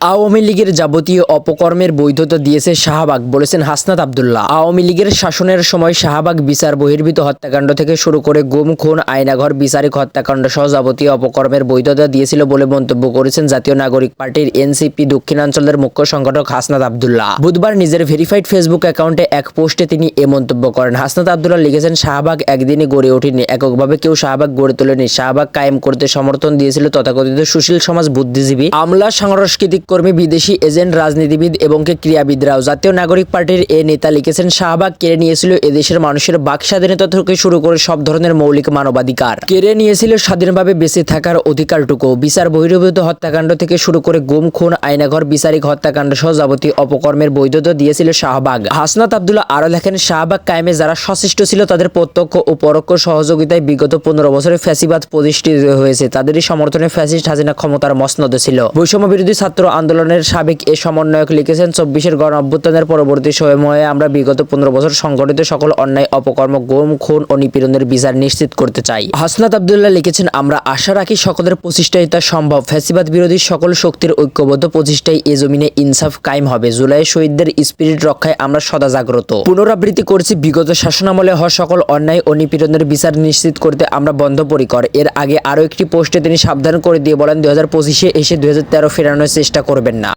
আওয়ামী লীগের যাবতীয় অপকর্মের বৈধতা দিয়েছে শাহবাগ, বলেছেন হাসনাত আবদুল্লাহ। আওয়ামী লীগের শাসনের সময় শাহবাগ বিচার বহির্ভূত হত্যাকাণ্ড থেকে শুরু করে গুম, খুন, আয়নাঘর, বিচারিক হত্যাকাণ্ড সহ যাবতীয় অপকর্মের বৈধতা দিয়েছিল বলে মন্তব্য করেছেন জাতীয় নাগরিক পার্টির এনসিপি দক্ষিণাঞ্চলের মুখ্য সংগঠক হাসনাত আবদুল্লাহ। বুধবার নিজের ভেরিফাইড ফেসবুক অ্যাকাউন্টে এক পোস্টে তিনি এ মন্তব্য করেন। হাসনাত আবদুল্লাহ লিখেছেন, শাহবাগ একদিনে গড়ে ওঠেনি। এককভাবে কেউ শাহবাগ গড়ে তোলেনি। শাহবাগ কায়েম করতে সমর্থন দিয়েছিল তথাকথিত সুশীল সমাজ বুদ্ধিজীবী আমলা সাংস্কৃতিক কর্মী, বিদেশি এজেন্ট, রাজনীতিবিদ এবং ক্রীড়াবিদরাও। জাতীয় নাগরিক পার্টির এ নেতা লিখেছেন, শাহবাগ কেড়ে নিয়েছিল এদেশের মানুষের বাক স্বাধীনতা থেকে শুরু করে সব ধরনের মৌলিক মানবাধিকার। কেড়ে নিয়েছিল স্বাধীনভাবে বেঁচে থাকার অধিকারটুকু বিচার বহির্ভূত হত্যাকাণ্ড থেকে শুরু করে গুম, খুন, আয়নাঘর, বিচারিক হত্যাকাণ্ড সহ যাবতীয় অপকর্মের বৈধতা দিয়েছিল শাহবাগ। হাসনাত আবদুল্লাহ আরও লেখেন, শাহবাগ কায়েমে যারা সচেষ্ট ছিল তাদের প্রত্যক্ষ ও পরোক্ষ সহযোগিতায় বিগত পনেরো বছরে ফ্যাসিবাদ প্রতিষ্ঠিত হয়েছে। তাদেরই সমর্থনে ফ্যাসিস্ট হাসিনা ক্ষমতার মসনদে ছিল। বৈষম্য বিরোধী ছাত্র আন্দোলনের সাবেক এ সমন্বয়ক লিখেছেন, চব্বিশের গণ অভ্যুত্থানের পরবর্তী সময়ে আমরা বিগত পনেরো বছর সংগঠিত সকল অন্যায়, অপকর্ম, গুম, খুন ও নিপীড়নের বিচার নিশ্চিত করতে চাই। হাসনাত আবদুল্লাহ লিখেছেন, আমরা আশা রাখি সকলের প্রচেষ্টায় তা সম্ভব। ফ্যাসিবাদ বিরোধী সকল শক্তির ঐক্যবদ্ধ প্রচেষ্টায় এ জমিনে ইনসাফ কায়েম হবে। জুলাই শহীদদের স্পিরিট রক্ষায় আমরা সদা জাগ্রত। পুনরাবৃত্তি করছি বিগত শাসনামলে হওয়া সকল অন্যায় ও নিপীড়নের বিচার নিশ্চিত করতে আমরা বন্ধপরিকর। এর আগে আরও একটি পোস্টে তিনি সাবধান করে দিয়ে বলেন, দুই হাজার পঁচিশে এসে দুই হাজার তেরো ফেরানোর চেষ্টা করবেন না।